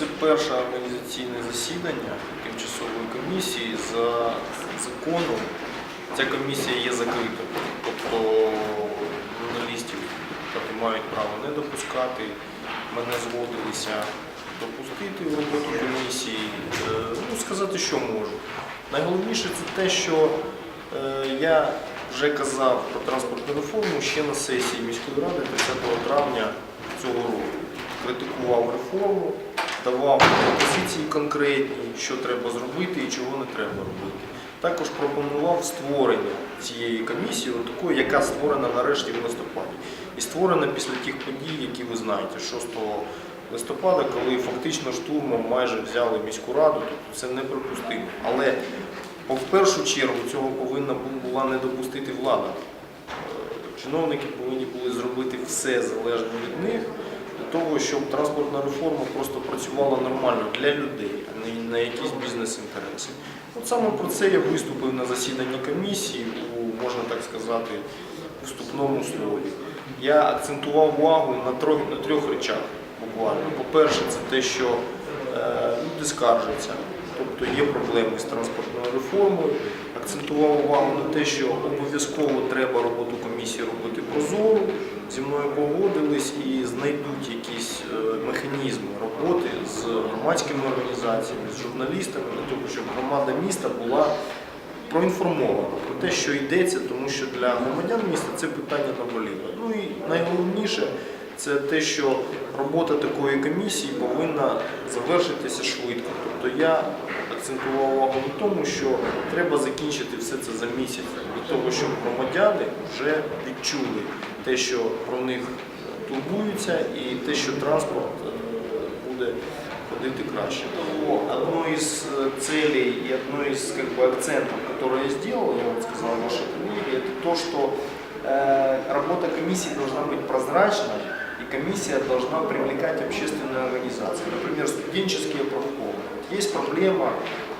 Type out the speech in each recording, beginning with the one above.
Це перше організаційне засідання тимчасової комісії за законом. Ця комісія є закритою. Тобто журналістів мають право не допускати. Мене згодилися допустити в роботу комісії. Е, Ну, сказати, що можу. Найголовніше це те, що е, я вже казав про транспортну реформу ще на сесії міської ради 30 травня цього року. Критикував реформу, давав пропозиції конкретні, що треба зробити і чого не треба робити. Також пропонував створення цієї комісії, такої, яка створена нарешті в листопаді. І створена після тих подій, які ви знаєте, 6 листопада, коли фактично штурмом майже взяли міську раду, тобто це неприпустимо. Але в першу чергу цього повинна була не допустити влада. Е, Чиновники повинні були зробити все залежне від них для того, щоб транспортна реформа просто працювала нормально для людей, а не на якісь бізнес-інтереси. От саме про це я виступив на засіданні комісії у, можна так сказати, вступному слові. Я акцентував увагу на трьох, на трьох речах буквально. По-перше, це те, що е, люди скаржаться, тобто є проблеми з транспортною реформою. Акцентував увагу на те, що обов'язково треба роботу комісії робити прозору. Зі мною погодились і знайдуть якісь е, механізми роботи з громадськими організаціями, з журналістами для того, щоб громада міста була проінформована про те, що йдеться, тому що для громадян міста це питання наболіле. Ну і найголовніше це те, що робота такої комісії повинна завершитися швидко. Тобто я акцентував увагу на тому, що треба закінчити все це за місяць, для того, щоб громадяни вже відчули те, що про них турбуються, і те, що транспорт е, буде ходити краще. Тому одно из э, целей и одно из как бы, акцентов, которые я сделал, я вот сказал вашей коллеге, это то, что э, работа комиссии должна быть прозрачной, и комиссия должна привлекать общественные организации, например, студенческие профкомы. Есть проблема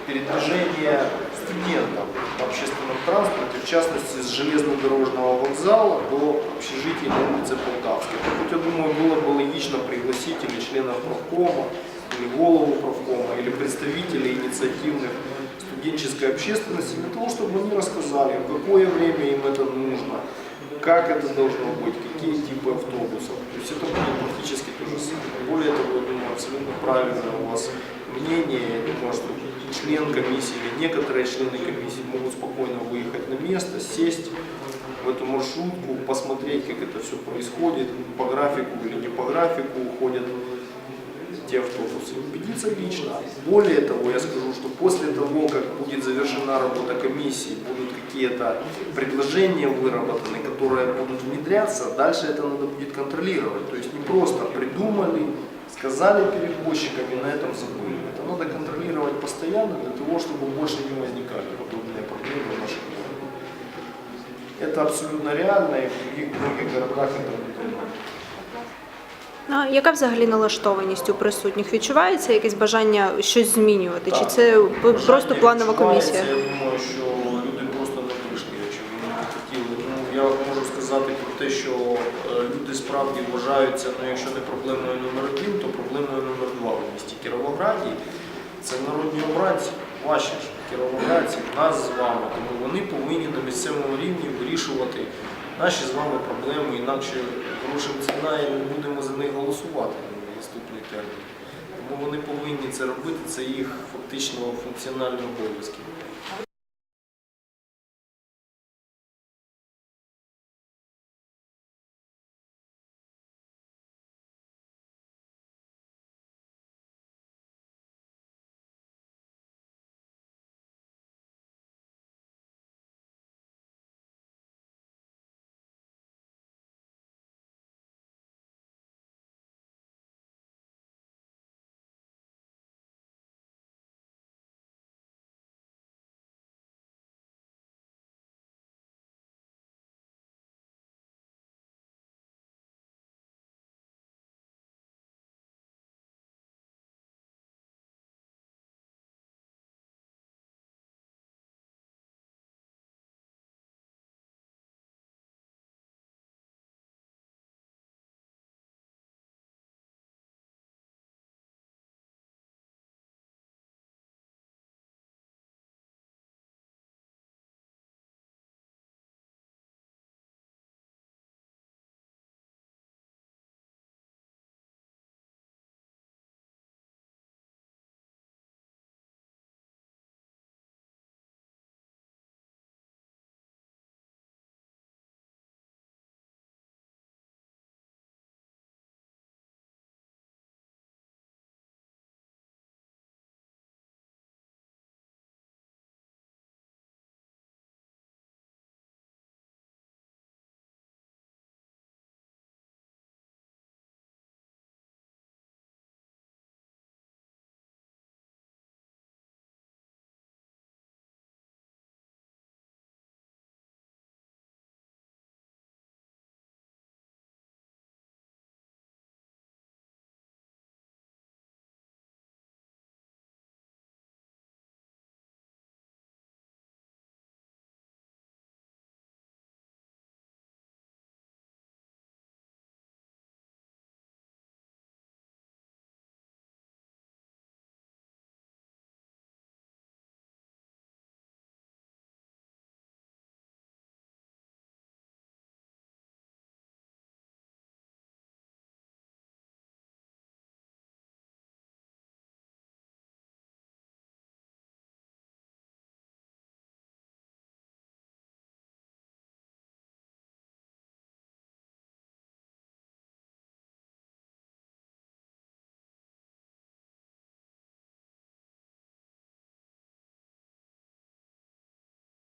передвижения студентов в общественном транспорте, в частности, с железнодорожного вокзала до общежития на улице Полтавской. Так вот, я думаю, было бы логично пригласить или членов профкома, или голову профкома, или представителей инициативных студенческой общественности, для того, чтобы они рассказали, в какое время им это нужно, как это должно быть, какие типы автобусов. То есть это будет практически то же самое. Более того, я думаю, абсолютно правильное у вас мнение. Я думаю, что член комиссии или некоторые члены комиссии могут спокойно выехать на место, сесть в эту маршрутку, посмотреть, как это все происходит, по графику или не по графику уходят те автобусы, убедиться лично. Более того, я скажу, что после того, как будет завершена работа комиссии, будут какие-то предложения выработаны, которые будут внедряться, дальше это надо будет контролировать. То есть не просто придумали, сказали перевозчикам и на этом забыли. Это надо контролировать постоянно для того, чтобы больше не возникали подобные проблемы в нашем городе. Это абсолютно реально, и в других городах это. А яка взагалі налаштованість у присутніх? Відчувається якесь бажання щось змінювати? Чи це п- просто планова комісія? Я думаю, що люди просто не прийшли, якщо вони не хотіли. Ну, я можу сказати про те, що е, люди справді вважаються, ну якщо не проблемою номер один, то проблемою номер два в місті Кіровограді. Це народні обранці, ваші ж кіровоградці, нас з вами. Тому вони повинні на місцевому рівні вирішувати наші з вами проблеми, інакше грошем ціна і ми будемо за них голосувати на наступний термін. Тому вони повинні це робити, це їх фактично функціональні обов'язки.